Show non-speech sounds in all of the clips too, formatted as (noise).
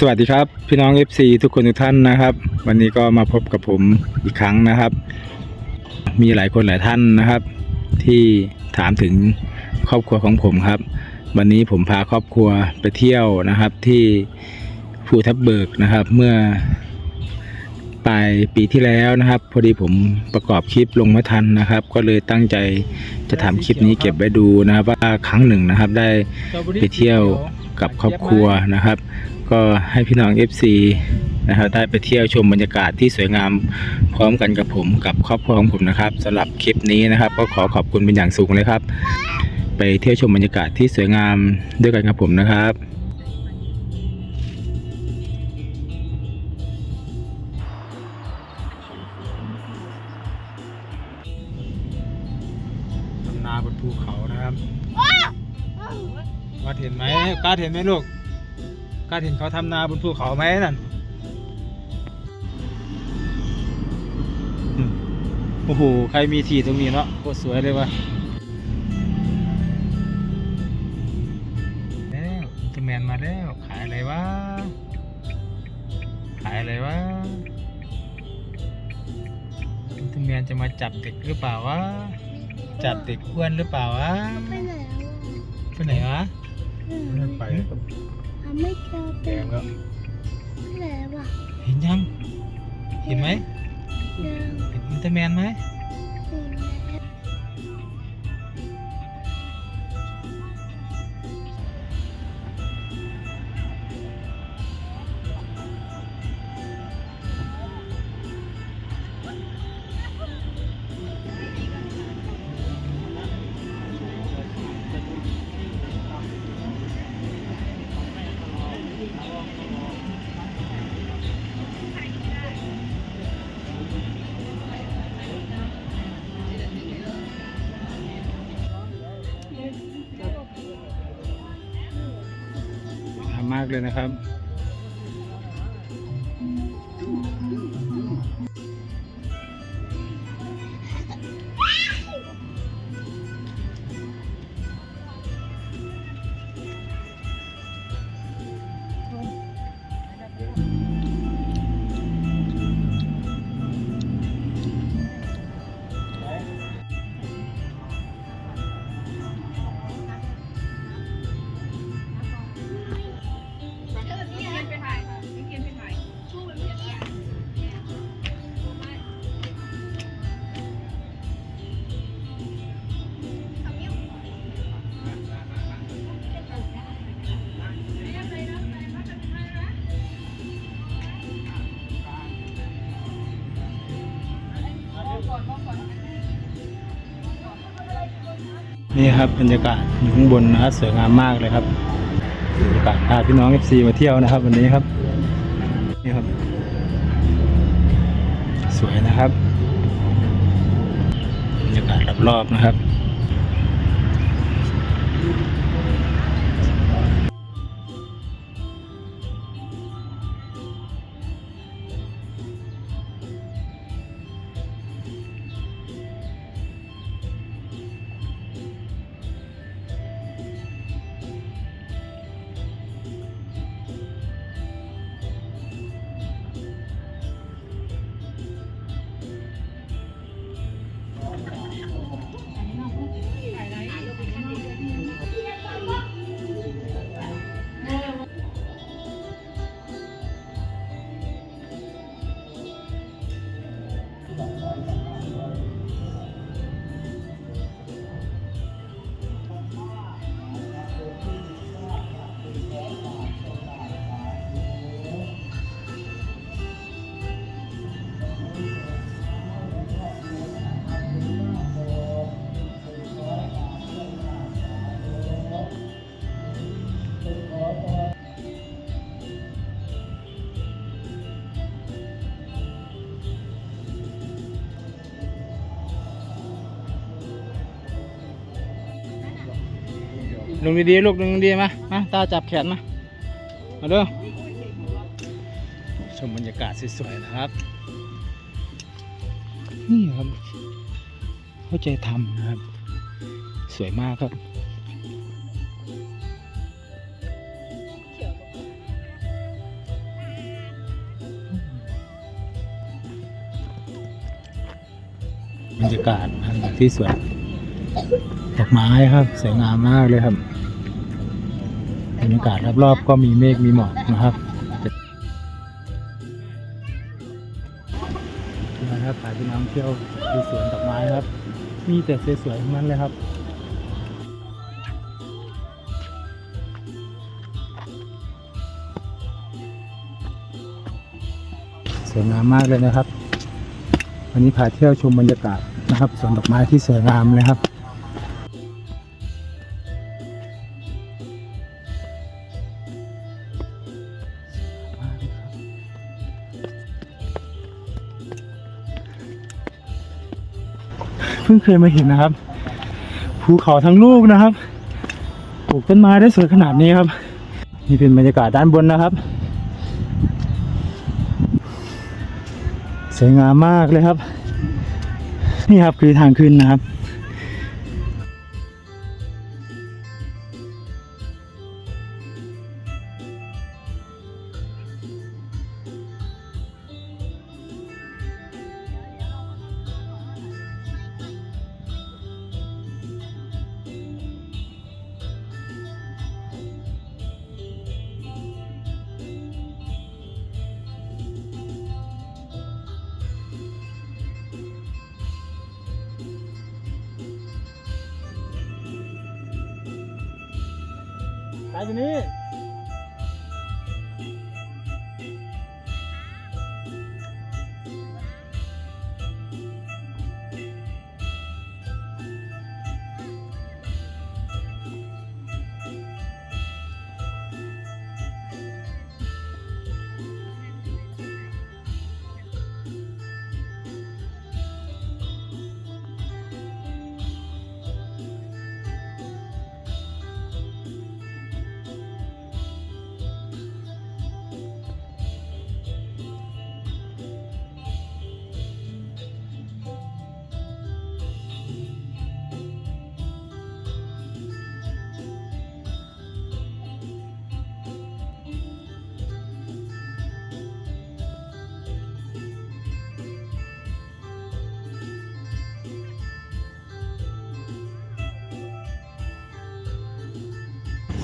สวัสดีครับ พี่น้อง FC ทุกคนทุกท่านนะครับ วันนี้ก็มาพบกับผมอีกครั้งนะครับ มีหลายคนหลายท่านนะครับ ที่ถามถึงครอบครัวของผมครับ วันนี้ผมพาครอบครัวไปเที่ยวนะครับ ที่ภูทับเบิกนะครับ เมื่อปลายปีที่แล้วนะครับ พอดีผมประกอบคลิปลงไม่ทันนะครับ ก็เลยตั้งใจจะทำคลิปนี้เก็บไว้ดูนะครับ ว่าครั้งหนึ่งนะครับได้ไปเที่ยวกับครอบครัวนะครับ ก็ให้พี่น้อง FC นะครับได้ไปเที่ยวชมบรรยากาศที่สวยงามพร้อมกันกับผมกับครอบครัวของผมนะครับสำหรับคลิปนี้นะครับ ก็ขอขอบคุณเป็นอย่างสูงเลยครับ ไปเที่ยวชมบรรยากาศที่สวยงามด้วยกันกับผมนะครับทำนาบนภูเขานะครับกาเห็นไหมกาเห็นไหมลูก กาเห็นเขาทำนาบนภูเขาไหมนั่นอืมโอ้โห ใครมีที่ตรงนี้เนาะโคตรสวยเลยวะแล้วอุลตร้าแมนมาแล้ว ขายอะไรวะ ขายอะไรวะอุลตร้าแมนจะมาจับเด็กหรือเปล่าวะ จับเด็กอ้วนหรือเปล่าวะ ไปไหนไปไหนวะแล้วไป อะไม่เจอแดเป็นงแล้วไปไหนวะเห็นยัง เห็นไหมเดินเห็นอุลตร้าแมนไหม นี่ครับบรรยากาศอยู่ข้างบนนะครับสวยงามมากเลยครับบรรยากาศพาพี่น้องเอฟซีมาเที่ยวนะครับ วันนี้ครับนี่ครับ สวยนะครับบรรยากาศรอบๆนะครับ ดึงดีๆลูกดึงดีมามาตาจับแขนมามาดูชมบรรยากาศสวยๆนะครับ นี่ครับ เข้าใจทำนะครับ สวยมากครับบรรยากาศที่สวยดอกไม้ครับ สวยงามมากเลยครับ รรยากาศรอบๆก็มีเมฆมีหมอกนะครับนะครับพาพี่น้องเที่ยวดูสวนดอกไม้ครับ มีแต่สวยๆทั้งนั้นเลยครับสวยงามมากเลยนะครับ วันนี้พาเที่ยวชมบรรยากาศนะครับสวนดอกไม้ที่สวยงามเลยครับ พิ่งเคยมาเห็นนะครับ ภูเขาทั้งลูกนะครับ ปลูกต้นไม้ได้สวยขนาดนี้ครับ นี่เป็นบรรยากาศด้านบนนะครับ สวยงามมากเลยครับ นี่ครับคือทางขึ้นนะครับ ไป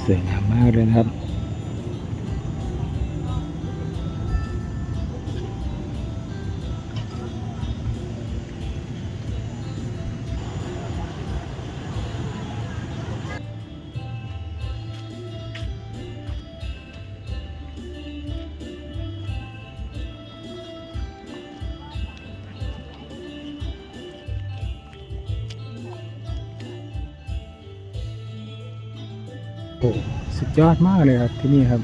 สวยงามมากเลยนะครับ สุดยอดมากเลยครับที่นี่ครับ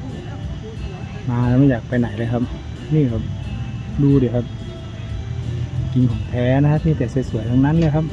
มาแล้วไม่อยากไปไหนเลยครับ นี่ครับ ดูดิครับ กินของแท้นะฮะที่แต่สวยๆทั้งนั้นเลยครับ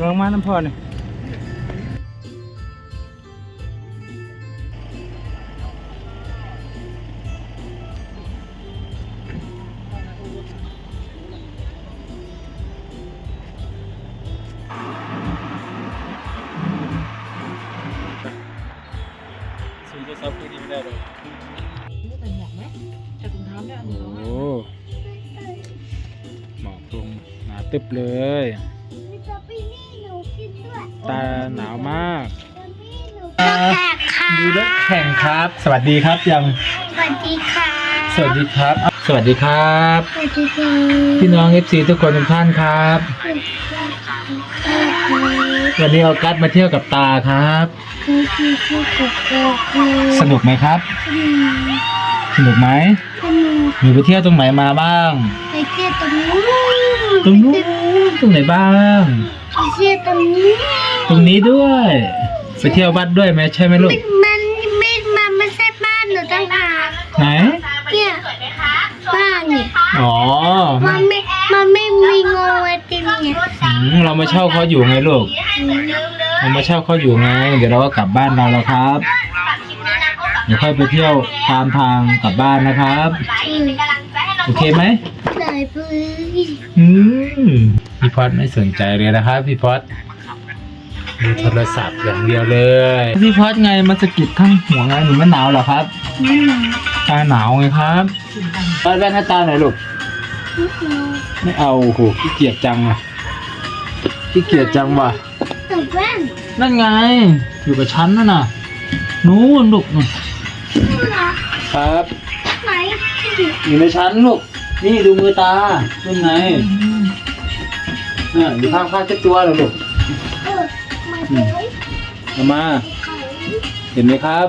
ลองมาน้ำพอนี่ สวัสดีครับยัง สวัสดีค่ะสวัสดีครับ สวัสดีครับ สวัสดีค่ะพี่น้อง FC ทุกคนทุกท่านครับ วันนี้ออกัสมาเที่ยวกับตาครับ คือคือคือคือคือคือสนุกไหมครับ สนุกไหมสนุกหนูไปเที่ยวตรงไหนมาบ้าง ไปเที่ยวตรงนู้นตรงนู้นตรงไหนบ้าง ไปเที่ยวตรงนี้ตรงนี้ด้วย ไปเที่ยววัดด้วยไหมใช่ไหมลูกมั นมันไม่มันไม่ใช่บ้านหนูตั้งหากไหนเนี่ยอ๋อมันไม่มันไม่มีงูไอติมเนี่ยอืมเรามาเช่าเขาอยู่ไงลูกเรามาเช่าเขาอยู่ไง เดี๋ยวเราก็กลับบ้านเราแล้วครับ เดี๋ยวค่อยไปเที่ยวตามทางกลับบ้านนะครับ โอเคไหมได้เพื่ออืมพี่พอดไม่สนใจเลยนะครับพี่พอดดู โทรศัพท์อย่างเดียวเลย พี่พอดไงมันสะกิดข้างหัวไงหนูไม่หนาวเหรอครับไม่หนาวตาหนาวไงครับพอดแว่นให้ตาหน่อยลูก ไม่เอาโอ้โหขี้เกียจจังอะขี้เกียจจังว่ะแต่แว่นนั่นไง อยู่กับฉันนั่นน่ะนู้นลูกนู่นเหรอครับไหนอยู่ในชั้นลูก นี่ดูมือตานู่นไงเนี่ยอยู่ข้างข้างเจ้าตัวเลยลูกเออมา เอามา เห็นไหมครับ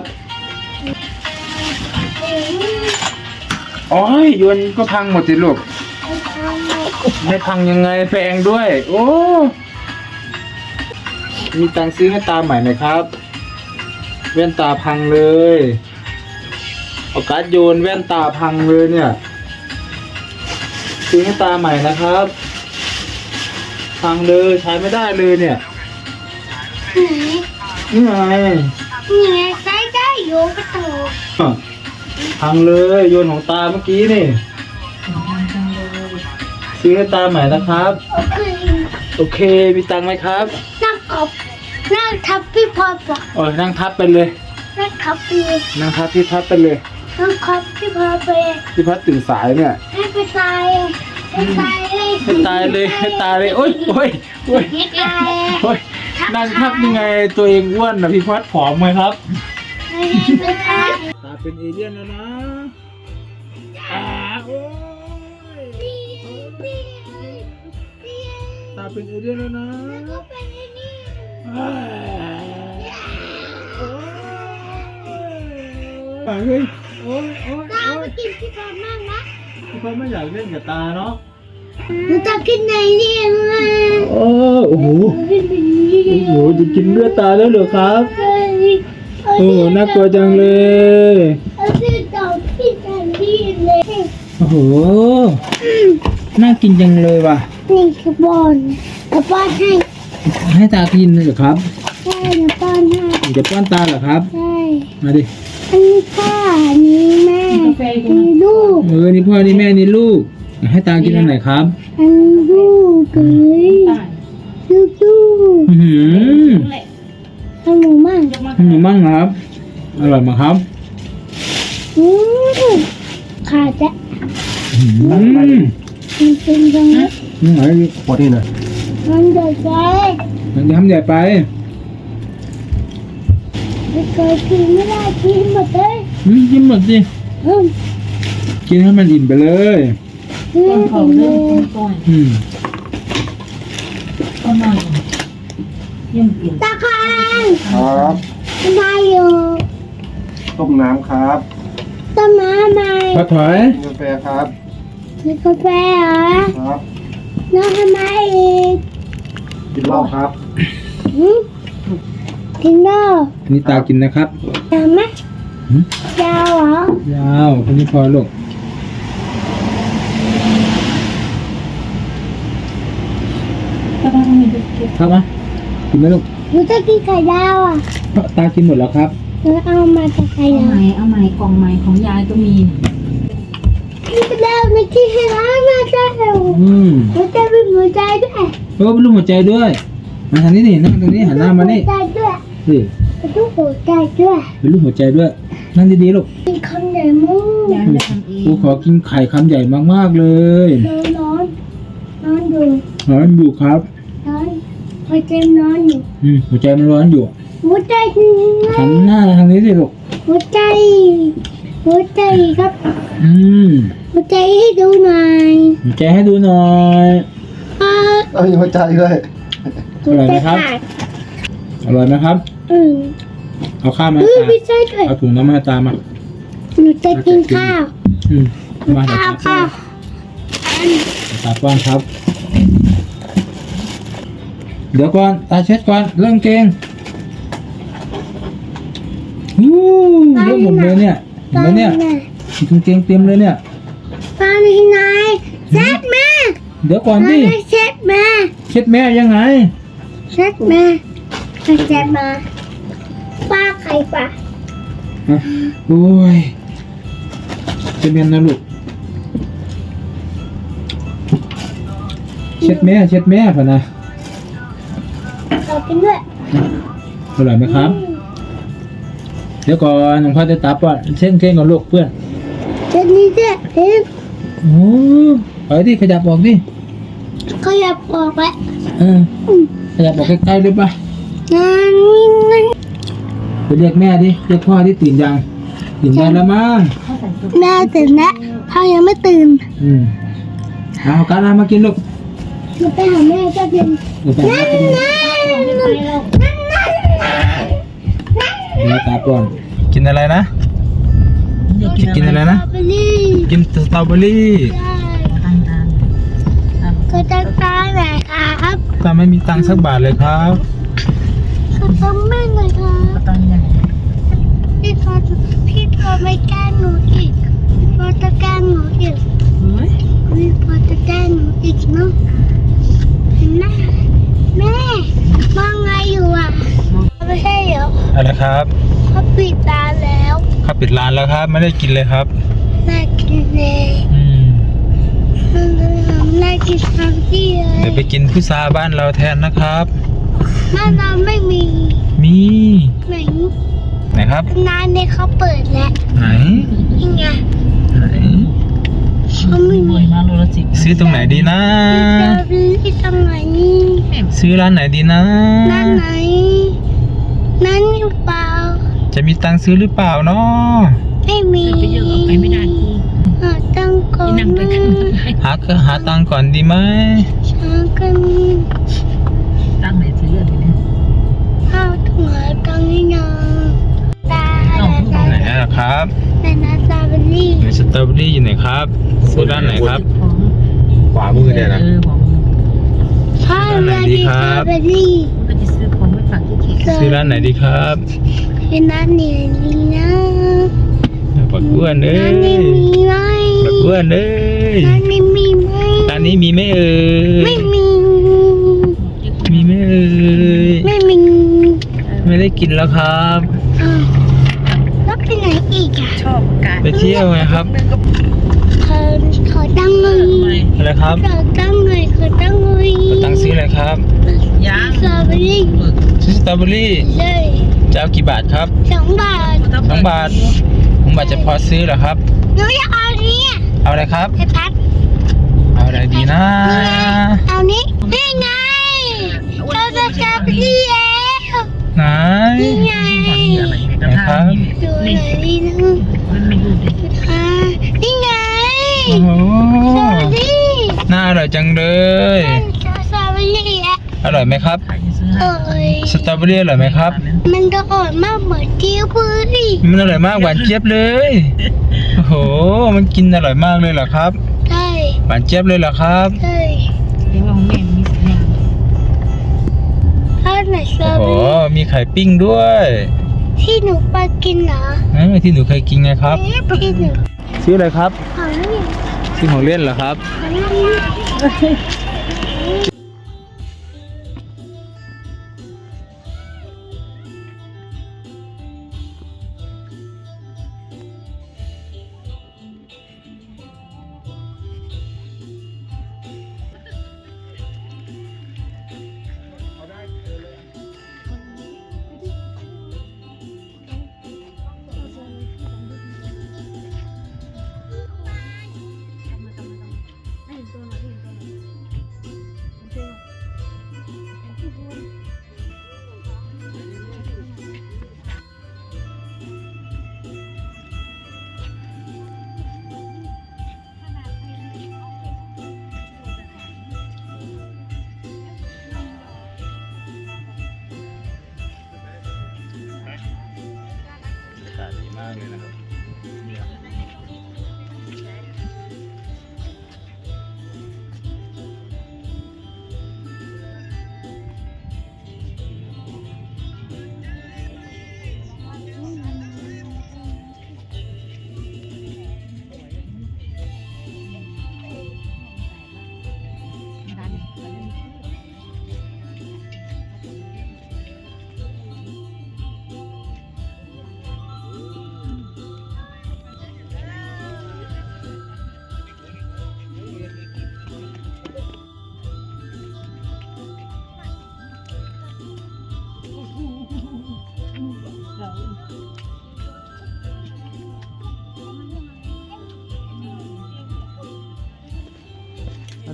เอ้ยอ๋อยนก็พังหมดสิลูก ไม่พังยังไงแพงด้วย โอ้ มีตังซื้อให้ตาใหม่ไหมครับ แว่นตาพังเลยโอกาสโยนแว่นตาพังเลยเนี่ย ซื้อให้ตาใหม่นะครับ พังเลยใช้ไม่ได้เลยเนี่ย ไหนนี่ไงนี่ไงใช้ได้โยกกระโตกพังเลยโยนของตาเมื่อกี้นี่ ซื้อให้ตาใหม่นะครับ โอเคโอเคมีตังค์ไหมครับนั่งกบนั่งทับพี่พอปะโอ้ยนั่งทับไปเลย นั่งทับพี่นั่งทับพี่พัดไปเลยนั่งทับพี่พอไปพี่พัดตื่นสายเนี่ยให้ไปตายให้ตายเลยให้ตายเลยให้ตายเลยโอ้ยโอ้ยโอ้ยให้ตายโอ้ย นั่งทับยังไงตัวเองอ้วนนะพี่พัดผอมไหมครับให้ไปตายตาเป็นเอเลี่ยนแล้วนะอ่าโอ้ยตาเป็นเอเลี่ยนแล้วนะก็เป็นไอ้นี่อ่าโอ้ยเฮ้ยโอ้ยโอ้ยตาโอ้ไปยกินพี่พอมากนะพี่พัดไม่อยากเล่นกับตาเนาะ หนูจะกินไหนเนี่ยมาโอ้โอ้โหกินแบบนี้โอ้โหจะกินเลือดตาแล้วเหรอครับเฮ้ยโอ้โหน่ากลัวจังเลยเอาที่ต่อที่แทนที่เลยโอ้โหน่ากินจังเลยว่ะนี่คือบอลแล้วป้อนให้ให้ตากินเลยเหรอครับใช่แล้วป้อนให้จะป้อนตาเหรอครับใช่มาดิอันนี้พ่ออันนี้แม่อันนี้ลูกเออนี่พ่อนี่แม่นี่ลูก ให้ตากินอันไหนครับ อันนี้ลูกเกยตายลูกลูกอือหือแหละขนมมั่งยกมาให้หนูมั่งครับ อร่อยมากครับอืมขาดจะอืมมันเป็นยังไงนี่ไงพอที่หน่อยมันเดือดใจมันจะทำใหญ่ไปไม่เคยกินไม่ได้กินหมดเลยอืมกินหมดสิอืมกินให้มันอิ่มไปเลย อืต้มนเขาเลเริ่มยต้นอืมต้นหน่อยยังเปลี่ยนตาคางครับมาอยู่ต้มน้ำครับต้นไม้ไหมพอถอยกินกาแฟครับมีกาแฟเหรอครับแล้วทำไมอีกกินเหล้าครับหืมกินเหล้าอันนี้ตากินนะครับยาวไหมหืมยาวเหรอ ยาวคนนี้พอลูกต้องมีดู เก็บครับมากินไหมลูกหนูจะกินไข่ดาวอะตากินหมดแล้วครับหนูเอามาจากไข่เอาดาวใหม่เอาใหม่กล่องใหม่ของยายก็มี กินไปแล้วในที่ไข่ดาวมาได้แล้วอืมหัวใจเป็นหัวใจด้วยเออเป็นรูปหัวใจด้วยมาทางนี้นี่นั่งตรงนี้หันหน้ามานี่หัวใจด้วยนี่เป็นรูปหัวใจด้วยเป็นรูปหัวใจด้วย นั่งดีๆลูกกินคำใหญ่มากยายไม่ได้ทำเองกูขอกินไข่คำใหญ่มากๆเลยนอนนอนนอนอยู่ร้อนอยู่ครับนอน หัวใจนอนอยู่อืมหัวใจมันร้อนอยู่หัวใจคือหันหน้าทางนี้สิลูกหัวใจ หัวใจครับ อืมหัวใจให้ดูหน่อยหัวใจให้ดูหน่อยอ่าเอาอยู่หัวใจด้วยอร่อยไหมครับหัวใจขาดอร่อยไหมครับ อืมเอาข้าวมาเฮ้ให้ยตาไม่ใช่ด้วยเอาถุงน้ำมาให้ตามาหนูจะกินข้าวอืมมาเดี๋ยวข้าวตาป้อข้านวตาป้อนครับ เดี๋ยวก่อนตาเช็ดก่อนเรื่องเกงวู้เรื่องหมดเลยเนี่ยเห็นไหมเนี่ยตาถุงเกงเต็มเลยเนี่ยตอนนี้นายเช็ดแม่เดี๋ยวก่อนตอนดินี้เช็ดแม่เช็ดแม่ยังไงเช็ดแม่ไปเช็ดมาป้าใครปะอะโอ้ยจะเมียนนะลูกเช็ดแม่เช็ดแม่พะนะ เรากินด้วยอร่อยไหมครับ เดี๋ยวก่อนน้องพ่อจะตับว่าเช่นเช่นก่อนลูกเพื่อนเช็ดนี้ด้วยเช็ดโอ้ไปดิขยับออกดิก็อย่าออกแล้วเออขยับออกใกล้ๆเลยปะนั่นนี่นั่นไปเรียกแม่ดิเรียกพ่อที่ตื่นยังตื่นได้แล้วมั้งแม่ตื่นแล้วพ่อยังไม่ตื่น อืมเอาการามากินลูกหนูไปหาแม่ก็เป็นเดี๋ยวไปหากินนั่นนั่ นนั่นนั่นเดี๋ยวตาก่อนกินอะไรนะ จะกินอะไรนะสตรอเบอรี่กินสตรอเบอรี่ใช่ตั้งตาก็จะตายไหนครับแต่ไม่มีตังค์สักบาทเลยครับก็ต้องแม่หน่อยครับก็ตั้งยังไงพี่พอพี่พอไม่แกล้งหนูอีกพี่พอจะแกล้งหนูอีกเฮ้ยพี่พอจะแกล้งหนูอีกเนาะเห็นไหมแม่ มองไงอยู่อะ ไม่ใช่เหรออะไรครับเขาปิดตาแล้วเขาปิดร้านแล้วครับ ไม่ได้กินเลยครับ น่ากินเลยอืมน่ากินทั้งที่เลเดี๋ยยวไปกินพุทราบ้านเราแทนนะครับบ้านเราไม่มี มีไหนไหนครับร้านนี้เขาเปิดแล้วไหน นี่ไง ไหน เขาไม่ หน่มีวยมาโลละสิบซื้อตรงไหนดีนะ จะซื้อที่ตรงไหนนี่ซื้อร้านไหนดีนะร้านไหนนั่นหรือเปล่า จะมีตังค์ซื้อหรือเปล่าเนาะไม่มีไปเยอะเอาไปไม่ได้กูหาตังค์ก่อนนี่นั่งไปกันหาก็หาตังค์ก่อนดีไหมช้ากันตั้งไหนซื้ออะไรเนี่ยข้าวต้องหาตังค์นี่นาตาไหนอะครับแต่นาซาเบอรี่ไหนสตรอเบอรี่อยู่ไหนครับซื้อร้านไหนครับ ของขวามือเนี่ยนะเออของพ่อร้านไหนมาดีดีครัซาบเบอรี่ก็จะซื้อของไว้ฝากที่เขตซื้อร้านไหนดีครับเป็นร้านนี้ดีนะปักอ้วนเอ้ร้านนี้ยมีไหมปักอ้วนเอ้ยร้านนี้มีไหมร้านนี้มีไหมเอ่ยไม่มี มีไหมเอ่ยไม่มีไม่ได้กินแล้วครับ อ้าวแล้วไปไหนอีกอะชอบการไปเที่ยวไงครับขอขอ ตั้งเงินอะไรครับขอตั้งเงินขอตั้งเงินเอาตังค์ซื้ออะไรครับย่างสตรอเบอรี่ซื้อสตรอเบอรี่เลยจะเอากี่บาทครับสองบาทสองบาทสองบาทจะพอซื้อเหรอครับหนูอยากเอานี้อะเอาอะไรครับให้พัดเอาอะไรดีนะเอานี้นี่ไงเราจะสตรอเบอรี่แล้วไหนนี่ไงอะไรกระทะนี่ดูหน่อยนี่นะ มันไม่รู้ดิ อ่านี่ไง โอ้โห สตรอเบอรี่ น่าอร่อย จังเลย สตรอเบอรี่อะอร่อยไหมครับใครจะซื้อเอ้ยสตรอเบอรี่อร่อยไหมครับ มันก็อ่อนมากเหมือนเจียวเบอร์รี่มันอร่อยมากหวานเจี๊ยบเลย โอ้โห มันกินอร่อยมากเลยเหรอครับ ใช่หวานเจี๊ยบเลยเหรอครับ ใช่เรียกว่าของแม่มีสัญญาณถ้าไหนสตรอโอ้เบโหอรี่มีไข่ปิ้งด้วยที่หนูไปกินเหรอเอ้ยที่หนูเคยกินไงครับ ที่หนูซื้ออะไรครับ ขอนี่ซื้อของเล่นเหรอครับ ขอนี่ 哎 (laughs)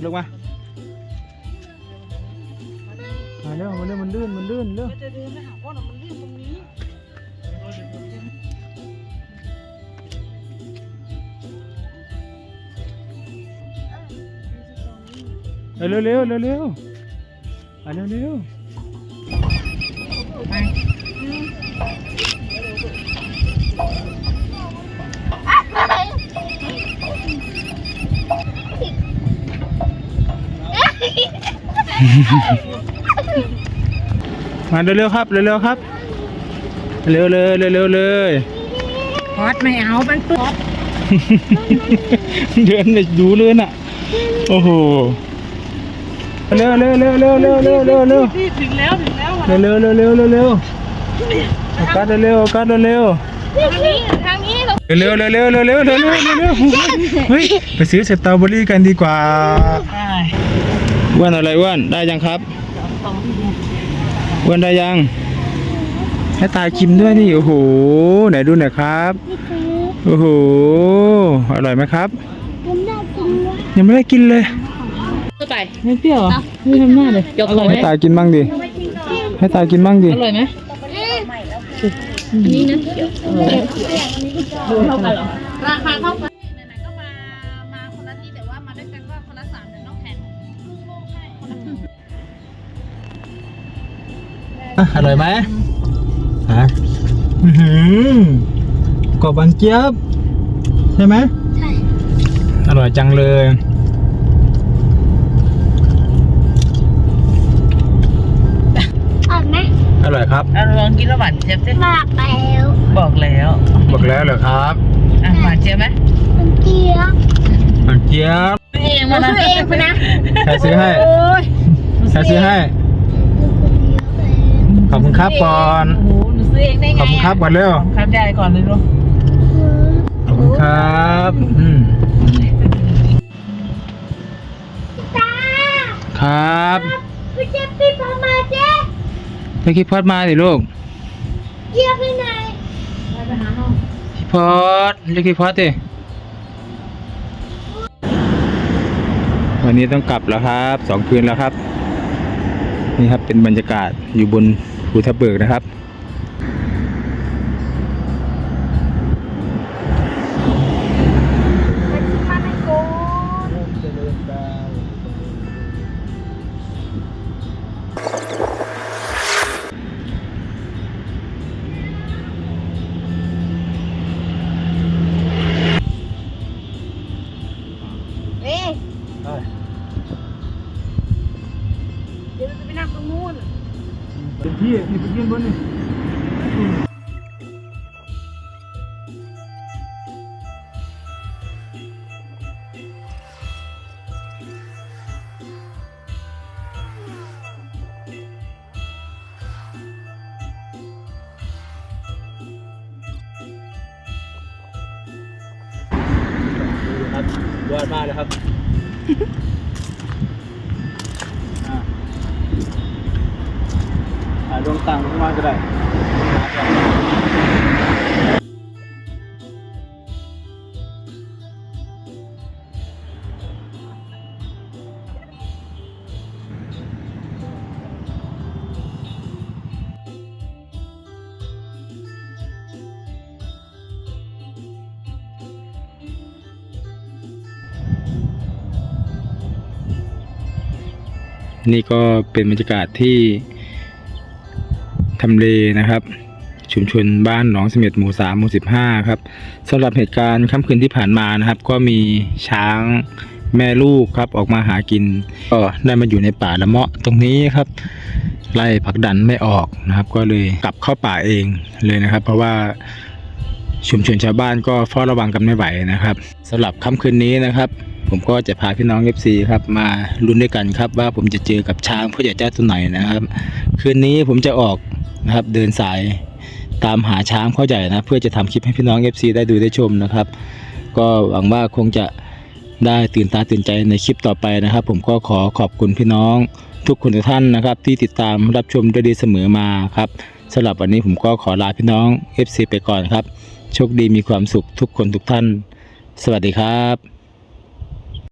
ลงมามาเร็วมาเร็วมันลื่นมันลื่นเร็วจะเดินไปหาพ่อหน่อยมันลื่นตรงนี้เร็วเร็วเร็วเร็วเร็วเร็ว มาเร็วเร็วครับเร็วเร็วครับ เร็วเลยเร็วเร็วเลยพอดไม่เอามันปอดเดินเลยดูเลยน่ะ โอ้โหเร็วเร็วเร็วเร็วเร็วเร็วเร็วเร็วนี่ถึงแล้วถึงแล้วเร็วเร็วเร็วเร็วเร็วเร็วเอากัดเร็วเอากัดเร็วทางนี้ทางนี้เราเร็วเร็วเร็วเร็วเร็วเร็วเร็วเร็วเร็วเฮ้ยไปซื้อสตรอเบอรี่กันดีกว่า ใช่อ้วนอะไรอ้วนได้ยังครับอ้วนได้ยังให้ตาชิมด้วยนี่โอ้โหไหนดูหน่อยครับไม่ซื้อโอ้โหอร่อยไหมครับผมได้กินแล้วยังไม่ได้กินเลยไปไม่เปรี้ยวเหรอไม่ทำหน้าเลยอร่อยไหมให้ตากินบ้างดิให้ตากินบ้างดิอร่อยไหมนี่นะดูเท่ากันเหรอราคาเท่ากัน อะอร่อยไหมฮะอือหือกรอบบางเจี๊ยบ ใช่ไหมใช่อร่อยจังเลยอ่อนไหมอร่อยครับ อะลองกินแล้วหวานเจี๊ยบสิมากแล้วบอกแล้วบอกแล้วเหรอครับอะหวานเจี๊ยบไหมมันเจี๊ยบ บางเจี๊ยบ ซื้อเองเรามานะซื้อเองไปนะ ใครซื้อให้โอ้ยใครซื้อให้ ขอบคุณครับก่อนโอ้โหหนูซื้อเองได้ไงขอบคุณครับก่อนเร็วขอบคุณครับยายก่อนเลยลูกขอบคุณครับอืมตาครับพี่เจ๊พี่พอมาเจ๊ไปคิดพอดมาสิลูกเยี่ยมไปไหนคิดพอดเรียกคิดพอดดิวันนี้ต้องกลับแล้วครับสองคืนแล้วครับ นี่ครับเป็นบรรยากาศอยู่บนภูทับเบิกนะครับ ครับยอดมากเลยครับอ่าดวงตังค์มาก็ได้ นี่ก็เป็นบรรยากาศที่ทำเลนะครับ ชุมชนบ้านหนองเสม็ดหมู่สามหมู่สิบห้าครับสำหรับเหตุการณ์ค่ำคืนที่ผ่านมานะครับ ก็มีช้างแม่ลูกครับออกมาหากินก็ได้มาอยู่ในป่าละเมาะตรงนี้ครับ ไล่ผักดันไม่ออกนะครับ ก็เลยกลับเข้าป่าเองเลยนะครับ เพราะว่า ชุมชนชาวบ้านก็เฝ้าระวังกันไม่ไหวนะครับสำหรับค่ำคืนนี้นะครับ ผมก็จะพาพี่น้อง FC ครับมาลุ้นด้วยกันครับ ว่าผมจะเจอกับช้างผู้ใหญ่เจ้าตัวไหนนะครับ คืนนี้ผมจะออกนะครับเดินสายตามหาช้างพ่อใหญ่นะ เพื่อจะทำคลิปให้พี่น้อง FC ได้ดูได้ชมนะครับ ก็หวังว่าคงจะได้ตื่นตาตื่นใจในคลิปต่อไปนะครับ ผมก็ขอขอบคุณพี่น้องทุกคนทุกท่านนะครับ ที่ติดตามรับชมด้วยดีเสมอมาครับสำหรับวันนี้ผมก็ขอลาพี่น้อง FC ไปก่อนครับ โชคดีมีความสุขทุกคนทุกท่าน สวัสดีครับ